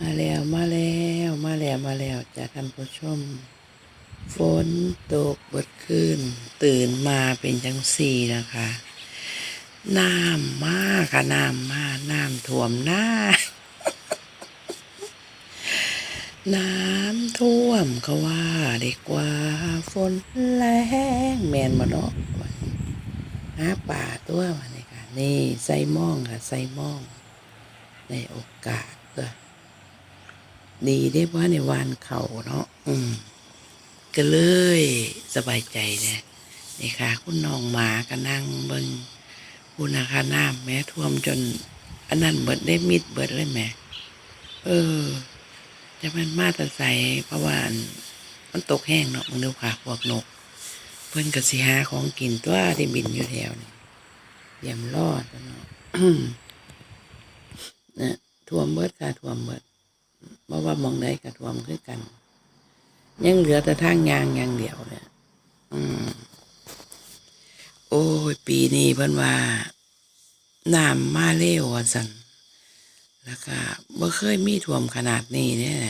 มาแล้วมาแล้วมาแล้วมาแล้วจะท่านผู้ชม ฝนตกบดขึ้น ตื่นมาเป็นจังสี่นะคะน้ำมากค่ะน้ำมากน้ำท่วมหน้า น้ำท่วมก็ว่าดีกว่า ฝนแรงแมนมาเนาะหาป่าตัววันนี้ค่ะ นี่ใส่มองค่ะใส่มอง ในโอกาสก็ ดีได้ว่าในวานเขาเนาะอืมก็เลยสบายใจเนี่ยนี่ค่ะ คุณน้องหมาก็นั่งเบิงคุณอาคาน้ำแม้ท่วมจน อันนั้นเบิดได้มิดเบิดเลยแม่เออจะมันมาตะใสเพราะว่าอันมันตกแห้งเนาะมึงดูค่ะพวกนก เพิ่อนก็สิหาของกินตัวที่บินอยู่แถวนี่เยี่ยมรอดเนาะนะท่วมเบิดค่ะท่วมเบิด เพราะว่ามองได้ก็ท่วมคือกัน ยังเหลือแต่ทางยางอย่างเดียวเนี่ยอืมโอ้ย ปีนี้เพิ่นว่าน้ำมาเร็วว่าสันแล้วก็บ่เคยมีท่วมขนาดนี้เนี่ย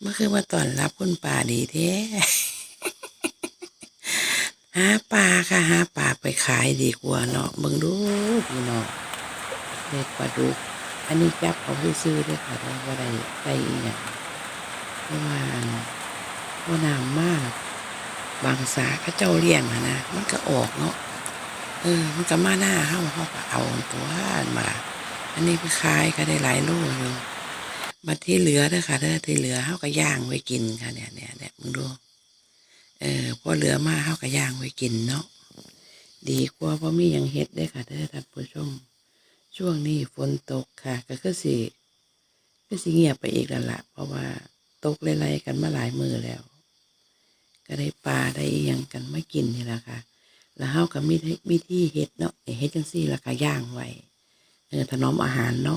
เมื่อคืนมาตอนรับคุณป่าดีแท้หาปลาค่ะหาปลาไปขายดีกว่าเนาะเบิ่งดูพี่น้องเด็ดปลาดุก อันนี้จับเขาซื้อๆด้วยค่ะเพราะว่ได้ได้อีหยังเพราะว่าว่าน้ำมากบางสาเขาเจ้าเลี้ยงนะมันก็ออกเนาะเออมันก็มาหน้าเข้าเขาก็เอาตัวมา อันนี้ไปขายก็ได้หลายโลอยู่บัดที่เหลือเด้อค่ะเด้อที่เหลือเขาก็ย่างไว้กินค่ะเนี่ยเนี่ยเนี่ยมึงดูเออพอเหลือมาเขาก็ย่างไว้กินเนาะดีกว่าเพราะมีอย่างเฮ็ดได้ค่ะเด้อท่านผู้ชม ช่วงนี้ฝนตกค่ะ ก็คือสิก็สิเงียบไปอีกแล้วละเพราะว่าตกไล่ๆกันมาหลายมือแล้ว ก็ได้ปลาได้ยังกันไม่กินนี่แหละค่ะ แล้วเฮาก็มีวิธีเฮ็ดเนาะเฮ็ดจังซี่แล้วก็ย่างไว้เออถนอมอาหารเนาะ